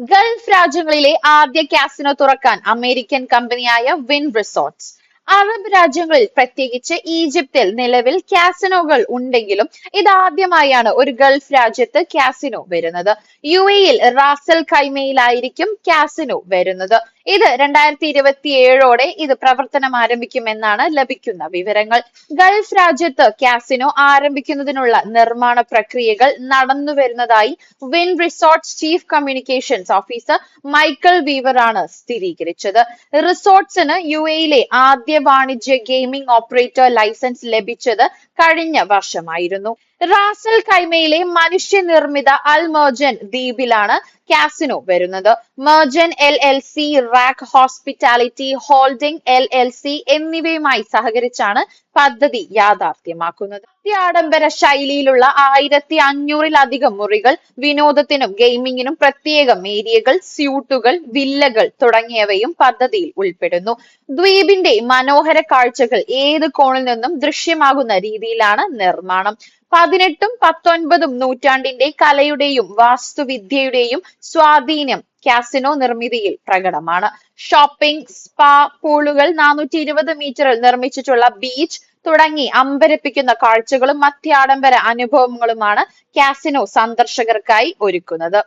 Gulf രാജ്യങ്ങളിലെ ആദ്യ casino തുറക്കാൻ അമേരിക്കൻ കമ്പനിയായ വിൻ റിസോർട്ട്സ് അറബ് രാജ്യങ്ങളിൽ പ്രത്യേകിച്ച് ഈജിപ്തിൽ നിലവിൽ കാസിനോകൾ ഉണ്ടെങ്കിലും ഇതാദ്യമായാണ് ഒരു ഗൾഫ് രാജ്യത്ത് കാസിനോ വരുന്നത്. യു എയിൽ റാസൽ കൈമയിലായിരിക്കും കാസിനോ വരുന്നത്. ഇത് രണ്ടായിരത്തി ഇരുപത്തി ഏഴോടെ ഇത് പ്രവർത്തനം ആരംഭിക്കുമെന്നാണ് ലഭിക്കുന്ന വിവരങ്ങൾ. ഗൾഫ് രാജ്യത്ത് കാസിനോ ആരംഭിക്കുന്നതിനുള്ള നിർമ്മാണ പ്രക്രിയകൾ നടന്നു വരുന്നതായി Wynn resorts chief communications officer Michael Weaver ആണ് സ്ഥിരീകരിച്ചത്. റിസോർട്ട്സിന് യു എയിലെ ആദ്യ വാണിജ്യ ഗെയിമിംഗ് ഓപ്പറേറ്റർ ലൈസൻസ് ലഭിച്ചത് കഴിഞ്ഞ വർഷമായിരുന്നു. റാസൽ കൈമയിലെ മനുഷ്യനിർമ്മിത അൽ മെർജൻ ദ്വീപിലാണ് കാസിനോ വരുന്നത്. Marjan L L C RAK hospitality holding L L C എന്നിവയുമായി സഹകരിച്ചാണ് പദ്ധതി യാഥാർത്ഥ്യമാക്കുന്നത്. അത്യാഡംബര ശൈലിയിലുള്ള ആയിരത്തി അഞ്ഞൂറിലധികം മുറികൾ വിനോദത്തിനും ഗെയിമിങ്ങിനും പ്രത്യേകം ഏരിയകൾ സ്യൂട്ടുകൾ വില്ലകൾ തുടങ്ങിയവയും പദ്ധതിയിൽ ഉൾപ്പെടുന്നു. ദ്വീപിന്റെ മനോഹര കാഴ്ചകൾ ഏത് കോണിൽ നിന്നും ദൃശ്യമാകുന്ന രീതിയിലാണ് നിർമ്മാണം. പതിനെട്ടും പത്തൊൻപതും നൂറ്റാണ്ടിന്റെ കലയുടെയും വാസ്തുവിദ്യയുടെയും സ്വാധീനം കാസിനോ നിർമ്മിതിയിൽ പ്രകടമാണ്. ഷോപ്പിംഗ് സ്പാ പൂളുകൾ നാനൂറ്റി ഇരുപത് മീറ്ററിൽ നിർമ്മിച്ചിട്ടുള്ള ബീച്ച് തുടങ്ങി അമ്പരപ്പിക്കുന്ന കാഴ്ചകളും അത്യാഡംബര അനുഭവങ്ങളുമാണ് കാസിനോ സന്ദർശകർക്കായി ഒരുക്കുന്നത്.